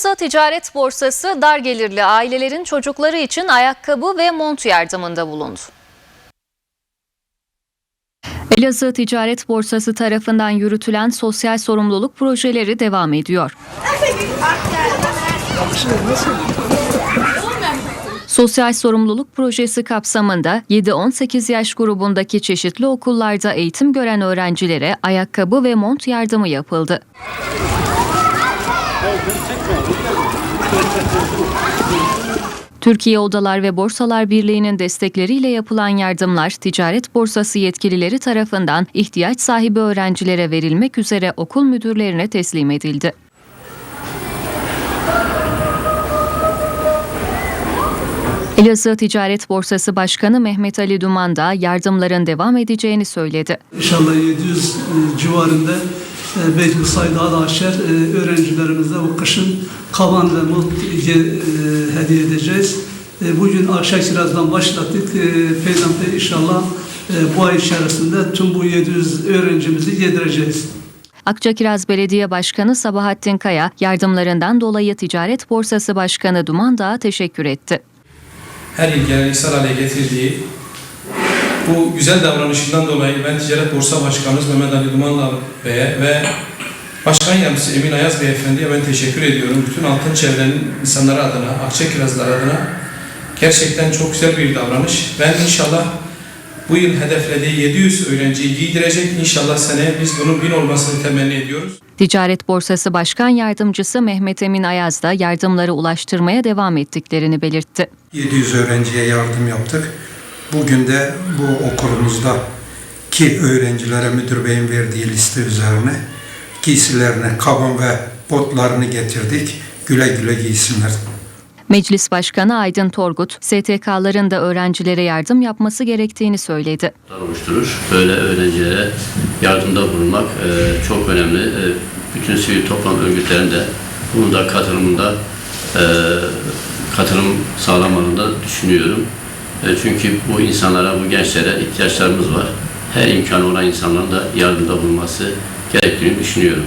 Elazığ Ticaret Borsası dar gelirli ailelerin çocukları için ayakkabı ve mont yardımında bulundu. Elazığ Ticaret Borsası tarafından yürütülen sosyal sorumluluk projeleri devam ediyor. Sosyal sorumluluk projesi kapsamında 7-18 yaş grubundaki çeşitli okullarda eğitim gören öğrencilere ayakkabı ve mont yardımı yapıldı. Türkiye Odalar ve Borsalar Birliği'nin destekleriyle yapılan yardımlar ticaret borsası yetkilileri tarafından ihtiyaç sahibi öğrencilere verilmek üzere okul müdürlerine teslim edildi. Elazığ Ticaret Borsası Başkanı Mehmet Ali Duman da yardımların devam edeceğini söyledi. İnşallah 700 civarında e, belki bu sayı daha da aşar. E, Öğrencilerimize bu kışın kavan ve not e, hediye edeceğiz. E, Bugün Akşa Kiraz'dan başlattık. E, Peygamber inşallah e, bu ay içerisinde tüm bu 700 öğrencimizi yedireceğiz. Akçakiraz Belediye Başkanı Sabahattin Kaya yardımlarından dolayı Ticaret Borsası Başkanı Duman Dağ'a teşekkür etti. her yıl geleneksel hale getirdiği bu güzel davranışından dolayı ben Ticaret Borsa Başkanımız Mehmet Ali Dumanlı Bey'e ve Başkan Yardımcısı Emin Ayaz Beyefendi'ye ben teşekkür ediyorum. Bütün altın çevrenin insanları adına, Akçakirazlar adına gerçekten çok güzel bir davranış. Ben inşallah bu yıl hedeflediği 700 öğrenciyi giydirecek. İnşallah seneye biz bunun bin olmasını temenni ediyoruz. Ticaret Borsası Başkan Yardımcısı Mehmet Emin Ayaz da yardımları ulaştırmaya devam ettiklerini belirtti. 700 öğrenciye yardım yaptık. Bugün de bu okulumuzda ki öğrencilere müdür beyin verdiği liste üzerine giysilerine, kaban ve botlarını getirdik. Güle güle giysinler. Meclis Başkanı Aydın Torgut, STK'ların da öğrencilere yardım yapması gerektiğini söyledi. oluşturur. Böyle öğrencilere yardımda bulunmak e, çok önemli. E, bütün sivil toplum örgütlerinde bunun da katılımında e, katılım sağlamalarını düşünüyorum. E, çünkü bu insanlara, bu gençlere ihtiyaçlarımız var. Her imkanı olan insanların da yardımda bulunması gerektiğini düşünüyorum.